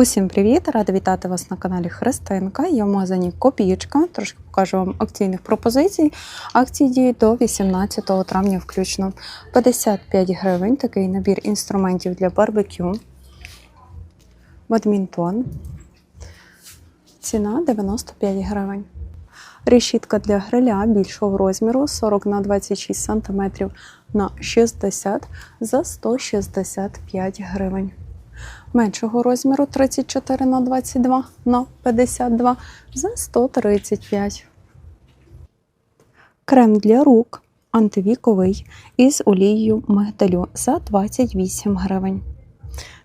Усім привіт! Рада вітати вас на каналі Христинка. Я в магазині Копієчка. Трошки покажу вам акційних пропозицій. Акції діють до 18 травня включно. 55 гривень такий набір інструментів для барбекю. Бадмінтон. Ціна 95 гривень. Решітка для гриля більшого розміру 40 на 26 см на 60 за 165 гривень меншого розміру 34 на 22 на 52 за 135. Крем для рук антивіковий із олією мигдалю за 28 гривень.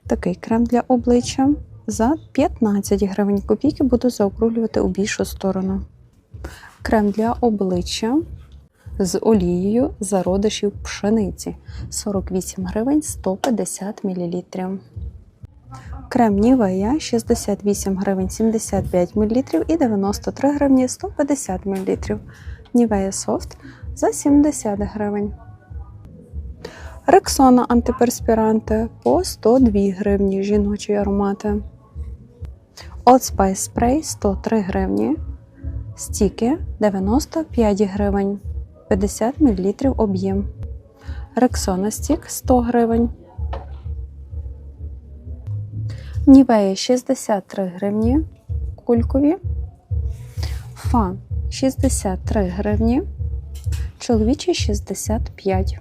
Такий крем для обличчя за 15 гривень. Копійки буду заокруглювати у більшу сторону. Крем для обличчя з олією зародишів пшениці 48 гривень 150 мл. Крем Нівея 68 гривень 75 мл і 93 гривні 150 мл. Нівея Софт за 70 гривень. Рексона антиперспіранти по 102 гривні жіночі аромати. Old Spice Spray 103 гривні. Стіки 95 гривень. 50 мл об'єм. Рексона стік 100 гривень. Нівея 63 гривні кулькові. Фан 63 гривні. Чоловічий 65.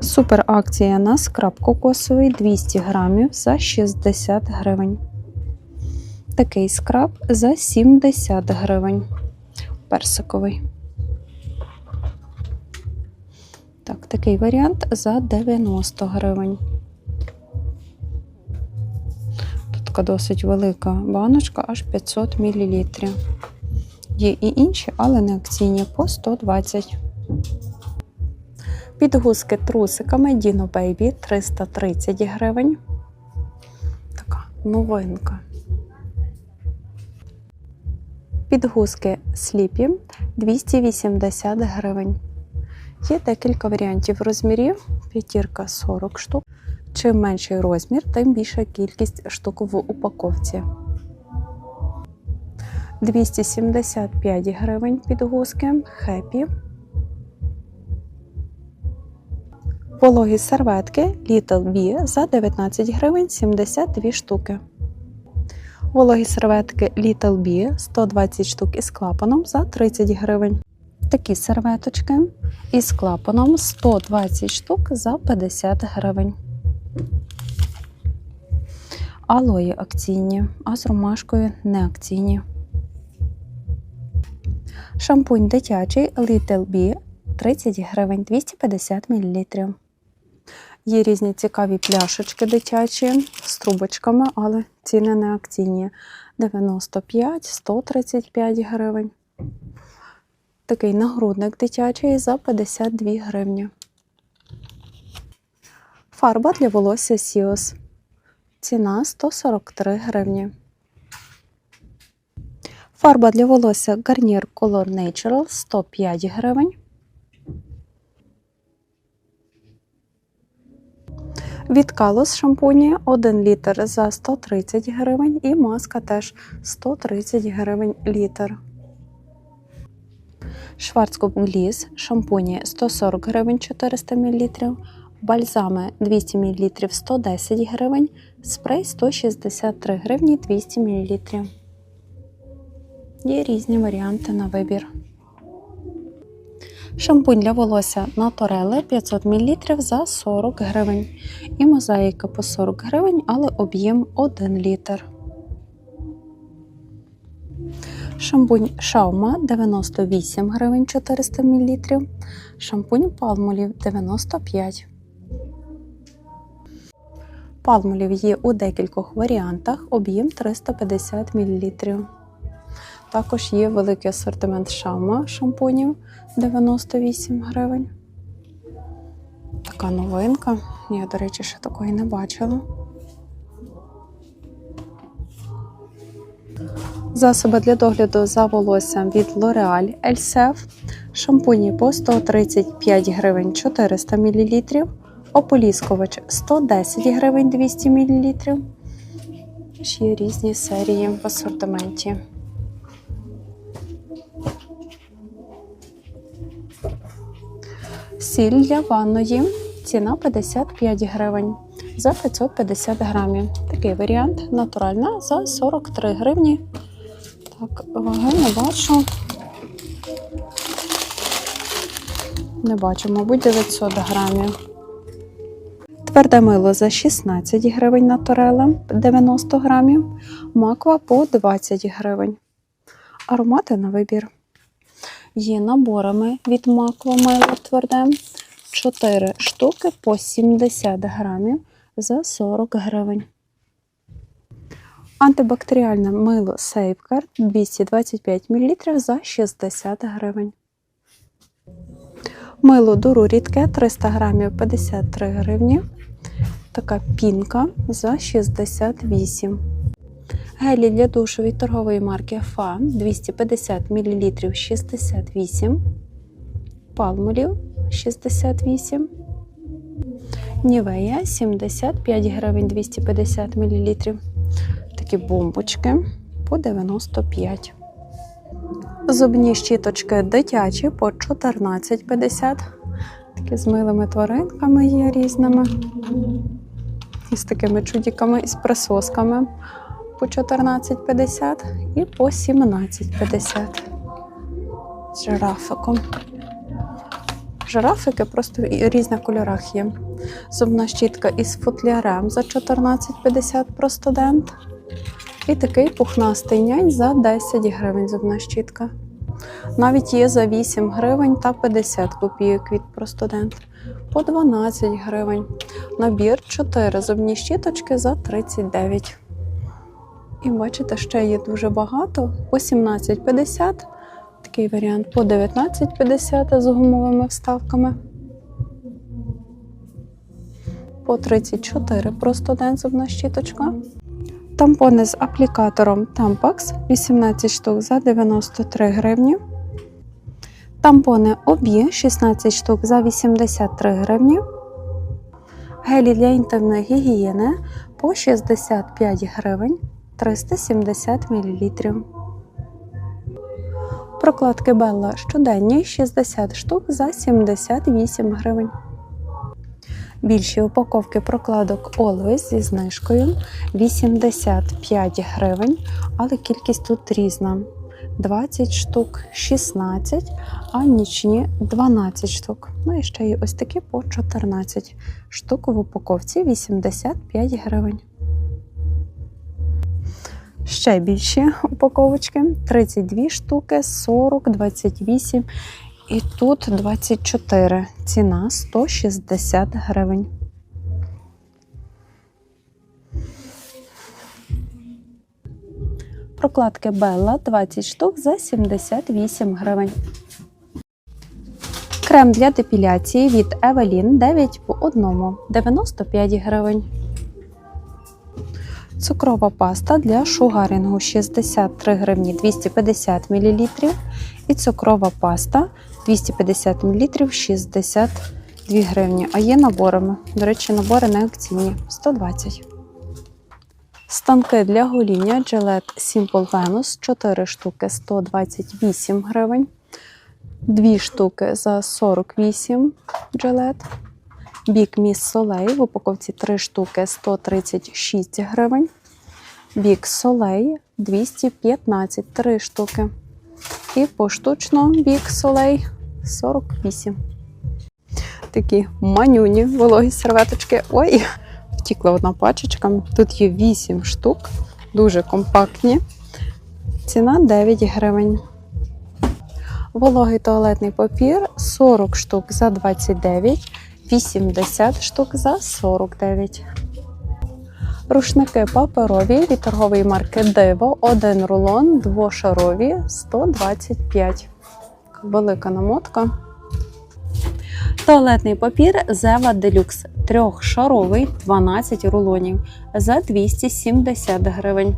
Супер акція на скраб кокосовий 200 грамів за 60 гривень. Такий скраб за 70 гривень. Персиковий. Так, такий варіант за 90 гривень. Така досить велика баночка, аж 500 мл. Є і інші, але не акційні по 120. Підгузки трусиками Dino Baby 330 гривень. Така новинка. Підгузки сліпі 280 гривень. Є декілька варіантів розмірів. П'ятірка 40 штук. Чим менший розмір, тим більша кількість штук в упаковці. 275 гривень підгузки Хеппі. Вологі серветки Little B за 19 гривень 72 штуки. Вологі серветки Little B 120 штук із клапаном за 30 гривень. Такі серветочки із клапаном 120 штук за 50 гривень. Алої акційні, а з ромашкою не акційні. Шампунь дитячий Little B 30 гривень 250 мл. Є різні цікаві пляшечки дитячі з трубочками, але ціни не акційні. 95, 135 гривень. Такий нагрудник дитячий за 52 гривні. Фарба для волосся Сіос. Ціна 143 гривні. Фарба для волосся Garnier Color Natural 105 гривень. Від Калос шампуні 1 літр за 130 гривень і маска теж 130 гривень літр. Шварцкоп Гліз шампуні 140 гривень 400 мл, бальзами 200 мл 110 гривень, спрей 163 гривні 200 мл. Є різні варіанти на вибір. Шампунь для волосся Натореле 500 мл за 40 гривень. І мозаїка по 40 гривень, але об'єм 1 літр. Шампунь Шаума 98 гривень 400 мл. Шампунь палмолів 95 Палмолів є у декількох варіантах, об'єм 350 мл. Також є великий асортимент шаума шампунів 98 гривень. Така новинка. Я, до речі, ще такої не бачила. Засоби для догляду за волоссям від L'Oreal Elsef. Шампуні по 135 гривень 400 мл. Ополіскувач 110 гривень 200 мл. Є різні серії в асортименті. Сіль для ванної. Ціна 55 гривень за 550 грамів. Такий варіант натуральна за 43 гривні. Так, ваги не бачу. Не бачу, мабуть, 900 грамів. Тверде мило за 16 гривень натурела 90 грамів. Маква по 20 гривень. Аромати на вибір. Є наборами від маква мило тверде. 4 штуки по 70 грамів за 40 гривень. Антибактеріальне мило Safeguard 225 мл за 60 гривень. Мило дуру рідке 300 грамів 53 гривні. Така пінка за 68. Гелі для душу від торгової марки FA 250 мл 68. Палмолів 68. Нівея 75 гривень 250 мл. Такі бомбочки по 95. Зубні щіточки дитячі по 14,50. Такі з милими тваринками є різними. І з такими чудіками і з присосками по 14,50 і по 17,50. З жирафиком. Жирафики просто в різних кольорах є. Зубна щітка із футлярем за 14,50 про студент. І такий пухнастий нянь за 10 гривень зубна щітка. Навіть є за 8 гривень та 50 копійок від простудент. По 12 гривень. Набір 4 зубні щіточки за 39. І бачите, ще є дуже багато. По 17,50. Такий варіант по 19,50 з гумовими вставками. По 34 просто день зубна щіточка. Тампони з аплікатором Tampax 18 штук за 93 гривні. Тампони обі 16 штук за 83 гривні. Гелі для інтимної гігієни по 65 гривень 370 мл. Прокладки Белла щоденні 60 штук за 78 гривень. Більші упаковки прокладок Always зі знижкою 85 гривень, але кількість тут різна. 20 штук, 16, а нічні 12 штук. Ну і ще є ось такі по 14 штук в упаковці 85 гривень. Ще більші упаковочки 32 штуки, 40, 28 і тут 24. Ціна 160 гривень. Прокладки Белла 20 штук за 78 гривень. Крем для депіляції від Evelyn 9 по 1 95 гривень. Цукрова паста для шугарінгу 63 гривні 250 мл. І цукрова паста 250 мл 62 гривні. А є наборами. До речі, набори не акційні 120. Станки для гоління Gillette Simple Venus 4 штуки 128 гривень. 2 штуки за 48 Gillette. Бік Міс Soleil в упаковці 3 штуки 136 гривень. Бік Soleil 215 3 штуки. І поштучно бік Soleil 48. Такі манюні вологі серветочки. Ой, втікла одна пачечка. Тут є 8 штук, дуже компактні. Ціна 9 гривень. Вологий туалетний папір 40 штук за 29, 80 штук за 49. Рушники паперові від торгової марки Диво. Один рулон, двошарові 125. Велика намотка. Туалетний папір Зева Делюкс трьохшаровий 12 рулонів за 270 гривень.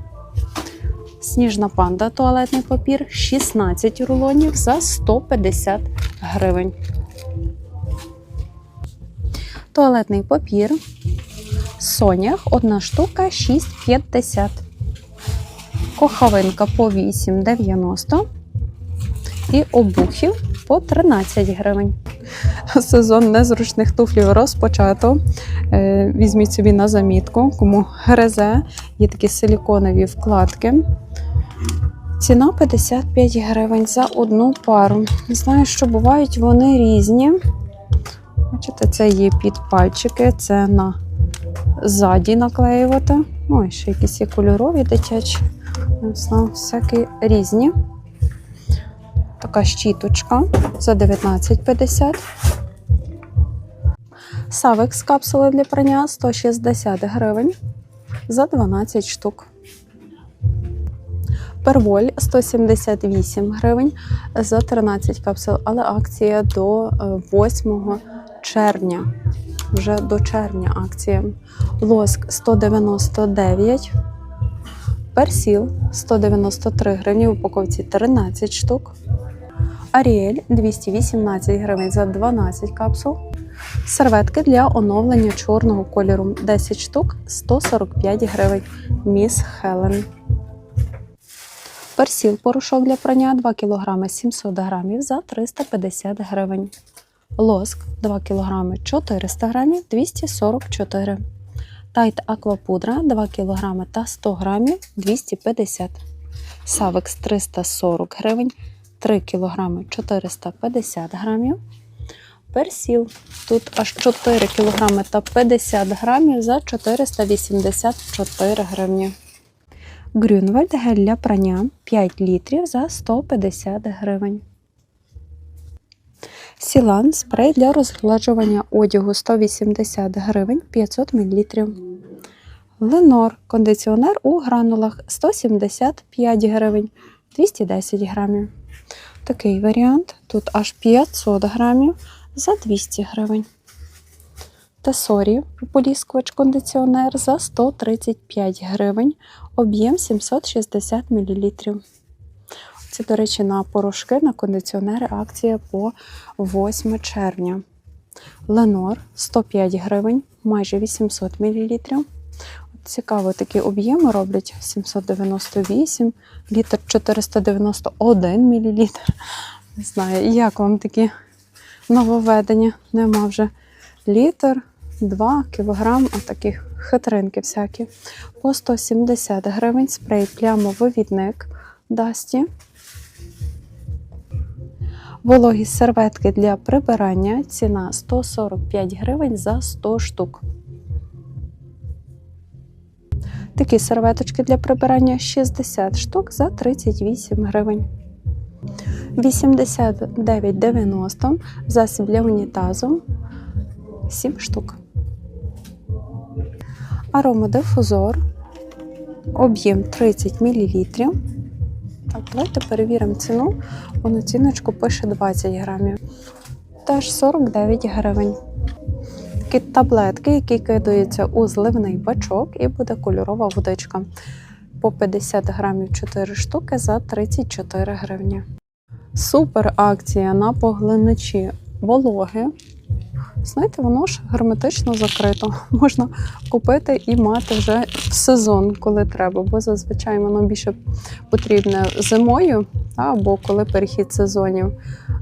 Сніжна панда туалетний папір 16 рулонів за 150 гривень. Туалетний папір Сонях одна штука 6,50. кохавинка по 8,90 і обухів по 13 гривень. Сезон незручних туфлів розпочато. Е, Візьміть собі на замітку, кому гризе, є такі силіконові вкладки. Ціна 55 гривень за одну пару. Знаю, що бувають вони різні. Бачите, це є під пальчики, це на ззаді наклеювати. Ой, ще якісь є кольорові дитячі. Не всякі різні. Така щіточка за 19,50. Савик з капсули для прання 160 гривень за 12 штук. Перволь 178 гривень за 13 капсул, але акція до е, 8 червня. Вже до червня акція. Лоск 199. Персіл 193 гривні в упаковці 13 штук. Аріель 218 гривень за 12 капсул. Серветки для оновлення чорного кольору 10 штук 145 гривень. Міс Хелен. Персіл порошок для прання 2 кг 700 грамів за 350 гривень. Лоск 2 кг 400 грамів 244 Тайт аквапудра 2 кг та 100 грамів 250 Савекс 340 гривень 3 кг 450 грамів. Персіл тут аж 4 кг та 50 грамів за 484 гривні. Грюнвальд гель для прання 5 літрів за 150 гривень. Сілан спрей для розгладжування одягу 180 гривень 500 мл. Ленор кондиціонер у гранулах 175 гривень 210 грамів. Такий варіант. Тут аж 500 грамів за 200 гривень. Тесорі поліскувач кондиціонер за 135 гривень, об'єм 760 мл. Це, до речі, на порошки на кондиціонери акція по 8 червня. Ленор 105 гривень, майже 800 мл. Цікаво, такі об'єми роблять 798, літр 491 мл. Не знаю, як вам такі нововведення? Нема вже літр, 2 кілограм, а такі хитринки всякі. По 170 гривень спрей плямовивідник Дасті. Вологі серветки для прибирання. Ціна 145 гривень за 100 штук. Такі серветочки для прибирання 60 штук за 38 гривень. 89,90 засіб для унітазу 7 штук. Аромадифузор. Об'єм 30 мл. Так, давайте перевіримо ціну. Бо на ціночку пише 20 грамів. Теж 49 гривень. Такі таблетки, які кидаються у зливний бачок, і буде кольорова водичка. По 50 грамів 4 штуки за 34 гривні. Супер акція на поглиначі вологи. Знаєте, воно ж герметично закрито. Можна купити і мати вже в сезон, коли треба, бо зазвичай воно більше потрібне зимою або коли перехід сезонів.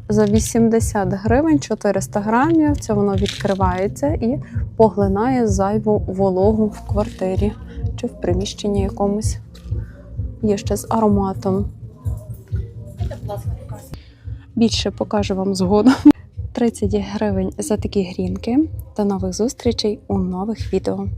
За 80 гривень 400 грамів це воно відкривається і поглинає зайву вологу в квартирі чи в приміщенні якомусь. Є ще з ароматом. Більше покажу вам згодом. 30 гривень за такі грінки. До нових зустрічей у нових відео.